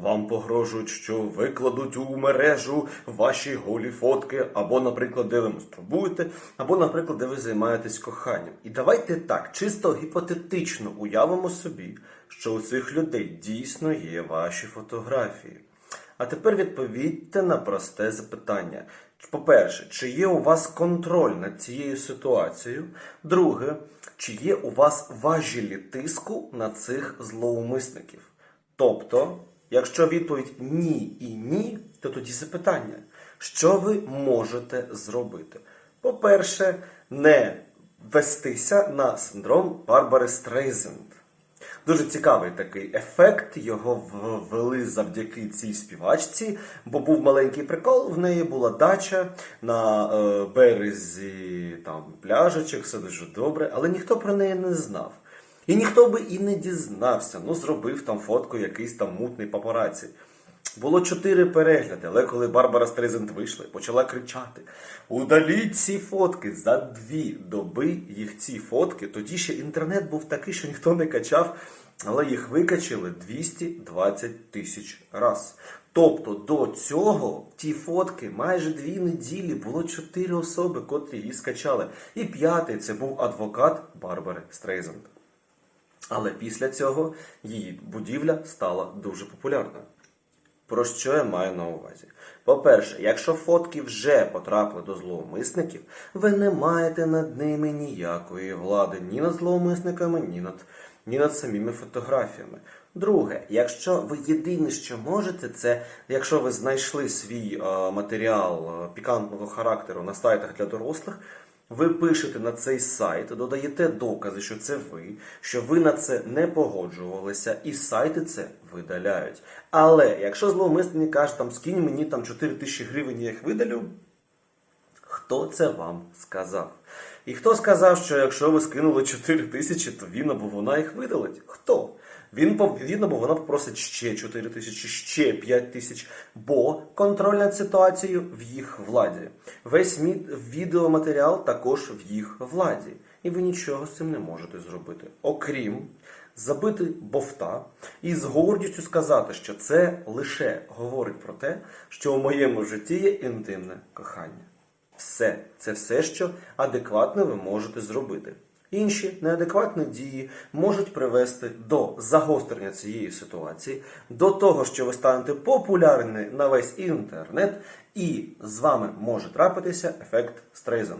Вам погрожують, що викладуть у мережу ваші голі фотки, або, наприклад, де ви мастурбуєте, або, наприклад, де ви займаєтесь коханням. І давайте так, чисто гіпотетично уявимо собі, що у цих людей дійсно є ваші фотографії. А тепер відповідьте на просте запитання. По-перше, чи є у вас контроль над цією ситуацією? Друге, чи є у вас важілі тиску на цих злоумисників? Тобто, якщо відповідь ні і ні, то тоді запитання, що ви можете зробити? По-перше, не вестися на синдром Барбари Стрейзенд. Дуже цікавий такий ефект. Його ввели завдяки цій співачці, бо був маленький прикол. В неї була дача на е, березі там пляжечок, все дуже добре, але ніхто про неї не знав. І ніхто би і не дізнався. Ну, зробив там фотку якийсь там мутний папараці. Було чотири перегляди, але коли Барбара Стрейзенд вийшла почала кричати: Удаліть ці фотки за дві доби їх ці фотки. Тоді ще інтернет був такий, що ніхто не качав, але їх викачали 220 тисяч раз. Тобто до цього ті фотки майже дві неділі було чотири особи, котрі її скачали. І п'ятий це був адвокат Барбари Стрейзенд. Але після цього її будівля стала дуже популярною. Про що я маю на увазі? По-перше, якщо фотки вже потрапили до зловмисників, ви не маєте над ними ніякої влади ні над зловмисниками, ні над, ні над самими фотографіями. Друге, якщо ви єдине, що можете, це якщо ви знайшли свій е, матеріал е, пікантного характеру на сайтах для дорослих, ви пишете на цей сайт, додаєте докази, що це ви, що ви на це не погоджувалися, і сайти це видаляють. Але якщо зловмисник каже, там скинь мені там 4 тисячі гривень, я їх видалю, хто це вам сказав? І хто сказав, що якщо ви скинули 4 тисячі, то він або вона їх видалить? Хто? Він він або вона попросить ще 4 тисячі, ще 5 тисяч, бо контроль над ситуацією в їх владі. Весь мі- відеоматеріал також в їх владі. І ви нічого з цим не можете зробити. Окрім забити бовта і з гордістю сказати, що це лише говорить про те, що у моєму житті є інтимне кохання. Все, це все, що адекватно ви можете зробити. Інші неадекватні дії можуть привести до загострення цієї ситуації, до того, що ви станете популярні на весь інтернет, і з вами може трапитися ефект Стрейзен.